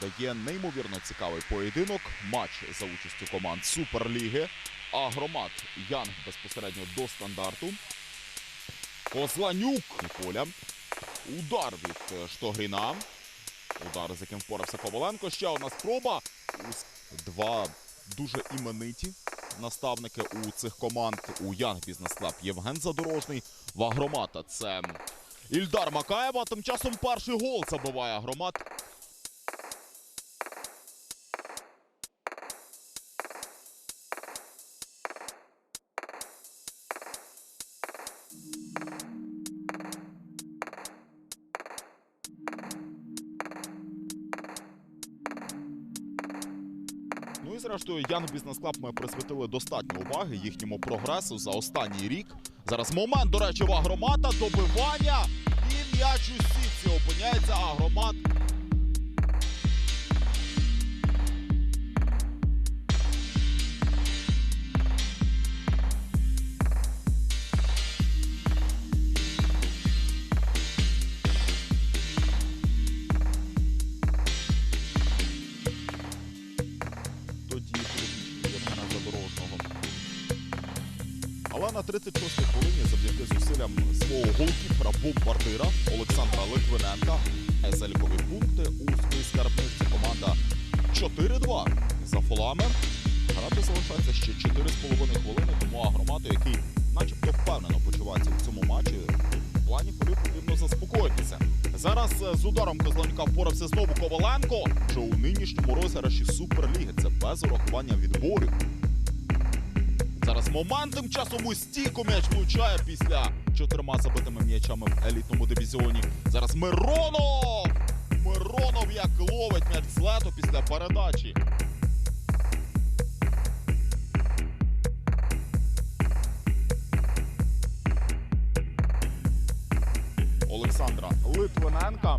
Дає неймовірно цікавий поєдинок. Матч за участю команд Суперліги. Агромат Янг безпосередньо до стандарту. Козланюк і поля. Удар від е, Штогріна. Удар, з яким впорався Коваленко. Ще одна спроба. Два дуже імениті наставники у цих команд. У Янг Бізнес Клаб Євген Задорожний. В Агромата це Ільдар Макаєва. Тим часом перший гол забиває Агромат. Зрештою, Young Business Club ми присвятили достатньо уваги їхньому прогресу за останній рік. Зараз момент, до речі, в агромата, добивання. І м'яч у сітці опиняється агромат. Але на 36-й хвилині завдяки зусиллям свого голкіпера бомбардира Олександра Литвиненка залікові пункти у скарбниці команда 4-2 за фолами. Грати залишається ще 4,5 хвилини, тому агромату, який начебто впевнено почувається в цьому матчі, в плані полів потрібно заспокоїтися. Зараз е, з ударом Козланюка впорався знову Коваленко, що у нинішньому розіграші Суперліги це без урахування відборів. Зараз момент тим часом у стійку м'яч влучає після чотирма забитими м'ячами в елітному дивізіоні. Зараз Миронов! Миронов як ловить м'яч з лету після передачі. Олександра Литвиненка.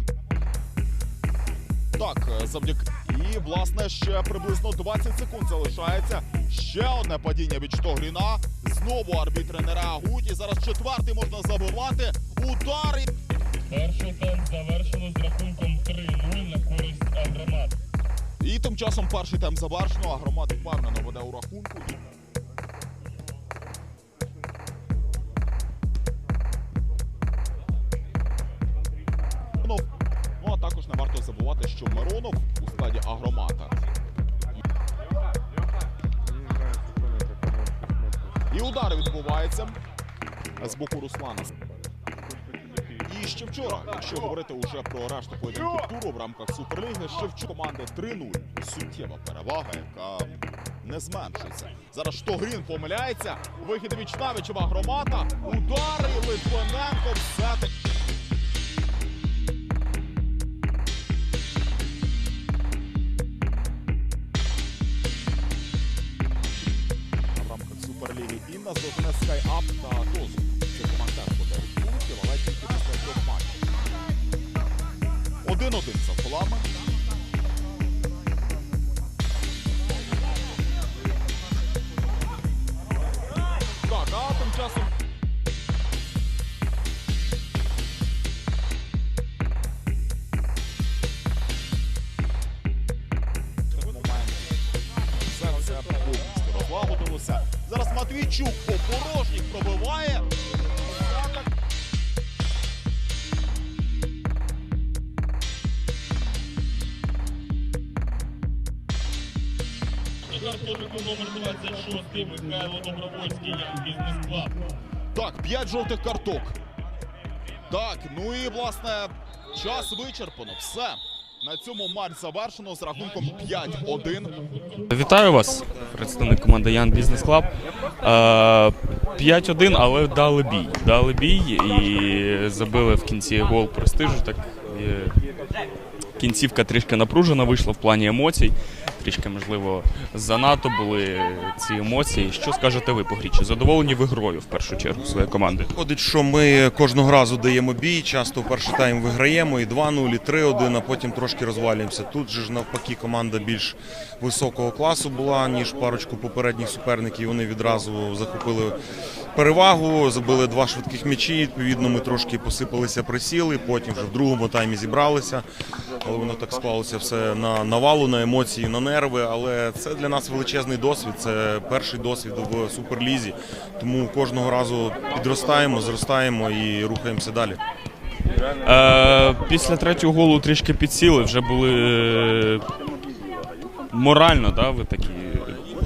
Так, е, завдяки. І, власне, ще приблизно 20 секунд залишається. Ще одне падіння від Штогріна. Знову арбітри не реагують. І зараз четвертий можна забивати. Удар. Перший темп завершено з рахунком 3-0 на користь Агромат. І тим часом перший темп завершено, а громада впевнено веде у рахунку. Забувати, що Миронов у складі агромата. І удари відбуваються з боку Руслана. І ще вчора, якщо говорити уже про решту поєдинку туру в рамках Суперліги, ще вчора команди 3-0. Суттєва перевага, яка не зменшується. Зараз Штогрін помиляється. Вихід від Чнавичева громада. Удари Литвиненко все Інна здобуне скайап та дозу. Це команда подають пунктів, але тільки після трьох матчів. Один-один за фолами. Матвійчук по порожніх пробиває. Картонику номер 26 Михайло Добровольський, Бізнес Клаб. Так, 5 жовтих карток. Так, ну і власне час вичерпано. Все. На цьому матч завершено з рахунком 5-1. Вітаю вас, представник команди Ян Бізнес Клаб. Е, 5-1, але дали бій. Дали бій і забили в кінці гол престижу. Так, е, кінцівка трішки напружена вийшла в плані емоцій. Трішки, можливо, занадто були ці емоції. Що скажете ви по грі? Задоволені ви грою в першу чергу своєї команди? Виходить, що ми кожного разу даємо бій, часто в перший тайм виграємо і 2-0, і 3-1, а потім трошки розвалюємося. Тут же ж навпаки команда більш високого класу була, ніж парочку попередніх суперників. Вони відразу захопили перевагу, забили два швидких м'ячі. Відповідно, ми трошки посипалися, присіли. Потім вже в другому таймі зібралися. Але воно так склалося все на навалу, на емоції, на нерви. Але це для нас величезний досвід. Це перший досвід в суперлізі. Тому кожного разу підростаємо, зростаємо і рухаємося далі. Е, після третього голу трішки підсіли, вже були е, морально, да, ви такі.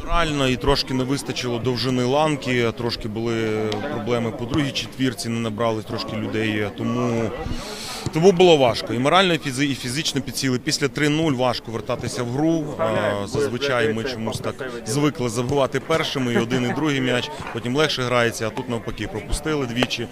Морально і трошки не вистачило довжини ланки, трошки були проблеми по другій четвірці, не набрали трошки людей. Тому, тому було важко. І морально, і фізи- і фізично підсіли. Після 3-0 важко вертатися в гру. Зазвичай ми чомусь так звикли забивати першими, і один, і другий м'яч. Потім легше грається, а тут навпаки пропустили двічі.